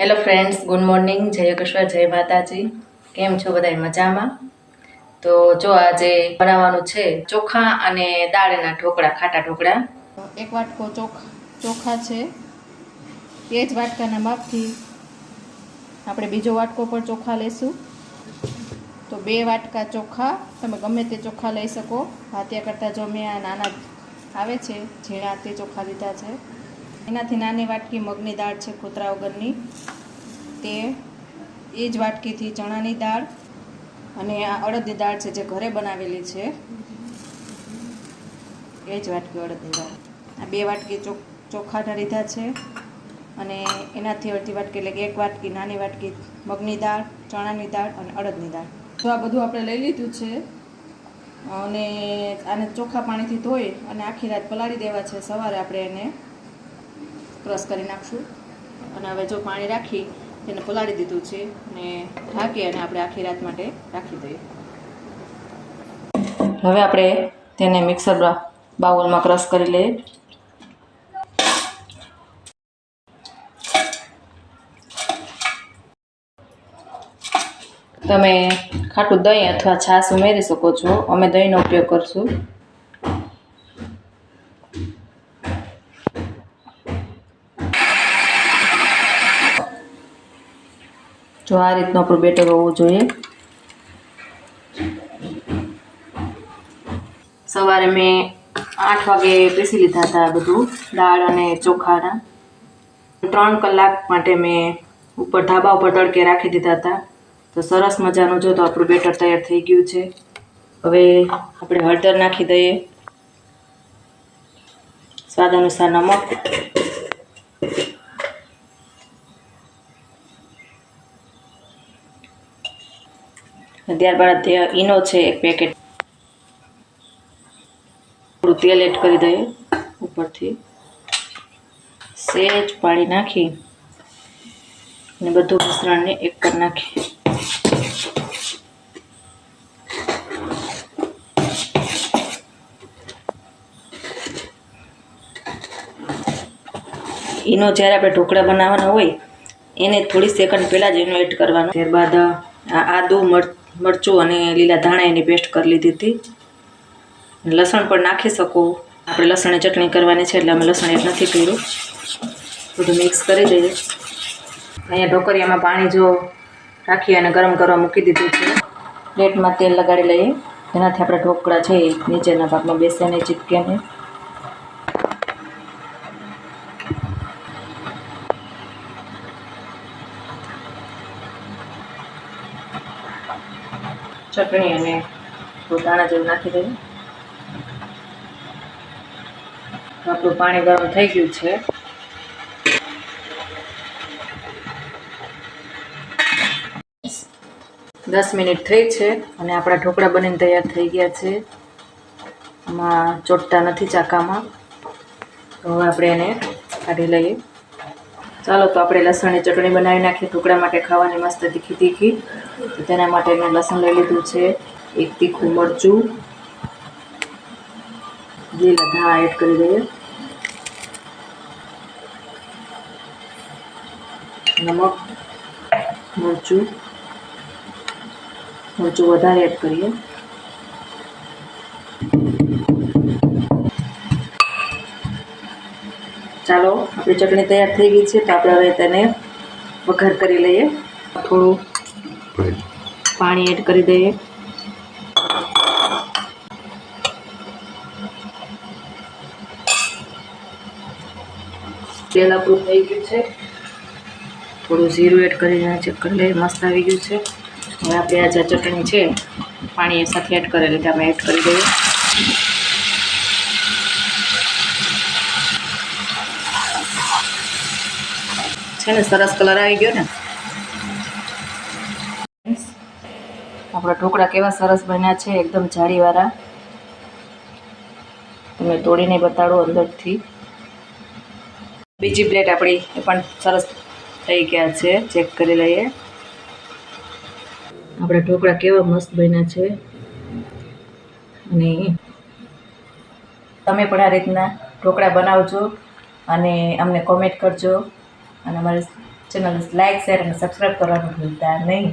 Hello friends good morning જય યોગેશ્વર જય માતાજી. કેમ છો બધા મજામાં? તો જો આજે બનાવવાનું છે ચોખા અને દાળના ઢોકળા, ખાટા ઢોકળા. એક વાટકો ચોખા ચોખા છે. એ જ વાટકાના માપથી આપણે બીજો વાટકો પણ ચોખા લેશું. તો બે વાટકા ચોખા, તમે ગમે તે ચોખા લઈ શકો. ભાતિયા કરતાં જો મેં આ નાના આવે છે, ઝીણા તે ચોખા લીધા છે. એનાથી નાની વાટકી મગની દાળ છે કૂતરા વગરની. તે એ જ વાટકીથી ચણાની દાળ અને આ અડદની દાળ છે જે ઘરે બનાવેલી છે. એ જ વાટકી અડદની દાળ. આ બે વાટકી ચો ચોખાના લીધા છે અને એનાથી અડધી વાટકી એટલે કે એક વાટકી નાની વાટકી મગની દાળ, ચણાની દાળ અને અડદની દાળ. તો આ બધું આપણે લઈ લીધું છે અને આને ચોખ્ખા પાણીથી ધોઈ અને આખી રાત પલાળી દેવા છે. સવારે આપણે એને ક્રશ કરી નાખશું. અને હવે જો પાણી રાખી, તેને પલાળી દીધું છે અને ઢાંકી અને આપણે આખી રાત માટે રાખી દઈએ. હવે આપણે તેને મિક્સર બાઉલમાં ક્રશ કરી લઈએ. તમે ખાટું દહીં અથવા છાશ ઉમેરી શકો છો. અમે દહીંનો ઉપયોગ કરશું. જો આ રીતનું આપણું બેટર હોવું જોઈએ. સવારે મેં આઠ વાગે પીસી લીધા હતા બધું, દાળ અને ચોખાના. ત્રણ કલાક માટે મેં ઉપર ધાબા ઉપર તડકે રાખી દીધા હતા. તો સરસ મજાનું જો તો આપણું બેટર તૈયાર થઈ ગયું છે. હવે આપણે હળદર નાખી દઈએ. સ્વાદ અનુસાર નમક. ત્યારબાદ ઈનો છે એક પેકેટ થોડું તેલ એડ કરી દઈએ ઉપરથી. સેજ પાણી નાખી અને બધું મિશ્રણને એક કરી નાખી ઈનો જ્યારે આપણે ઢોકળા બનાવવાના હોય, એને થોડી સેકન્ડ પહેલાં જ એનો એડ કરવાનો. ત્યારબાદ આદુ મર- મરચું અને લીલા ધાણા એની પેસ્ટ કરી લીધી હતી. લસણ પણ નાખી શકો. આપણે લસણની ચટણી કરવાની છે એટલે અમે લસણ એડ નથી કર્યું. બધું મિક્સ કરી દઈએ. અહીંયા ઢોકરિયામાં પાણી જો રાખી અને ગરમ કરવા મૂકી દીધું છે. પ્લેટમાં તેલ લગાડી લઈએ. એનાથી આપણા ઢોકળા છે નીચેના ભાગમાં બેસે નહીં ચીપકે નહીં ચટણી અને દાણા જેવું નાખી દઈએ. આપણું પાણી ગરમ થઈ ગયું છે. દસ મિનિટ થઈ છે અને આપણા ઢોકળા બનીને તૈયાર થઈ ગયા છે. આમાં ચોટતા નથી ચાકામાં. હવે આપણે એને કાઢી લઈએ. ચાલો તો આપણે લસણની ચટણી બનાવી નાખીએ. ઢોકળા માટે ખાવાની મસ્ત તીખી તીખી. તો તેના માટે મેં લસણ લઈ લીધું છે. એક તીખું મરચું. જે લધા એડ કરી દઈએ. નમક, મરચું. મરચું વધારે એડ કરીએ. ચાલો આપણી ચટણી તૈયાર થઈ ગઈ છે તો આપણે હવે તેને વઘાર કરી લઈએ. થોડું પાણી એડ કરી દઈએ. તેલ આપણું થઈ ગયું છે. થોડું જીરું એડ કરીને ચેક કરી લઈએ મસ્ત આવી ગયું છે. હવે આપણે આ જે ચટણી છે પાણી એ સાથે એડ કરેલી તે અમે એડ કરી દઈએ. છે ને, સરસ કલર આવી ગયો ને. આપણા ઢોકળા કેવા સરસ બન્યા છે, એકદમ જાળીવાળા. તમે તોડીને બતાડો અંદરથી. બીજી પ્લેટ આપણી એ પણ સરસ થઈ ગયા છે, ચેક કરી લઈએ. આપણા ઢોકળા કેવા મસ્ત બન્યા છે. અને તમે પણ આ રીતના ઢોકળા બનાવજો અને અમને કોમેન્ટ કરજો. અને અમારી ચેનલને લાઇક શેર અને સબસ્ક્રાઈબ કરવાનું ભૂલતા નહીં.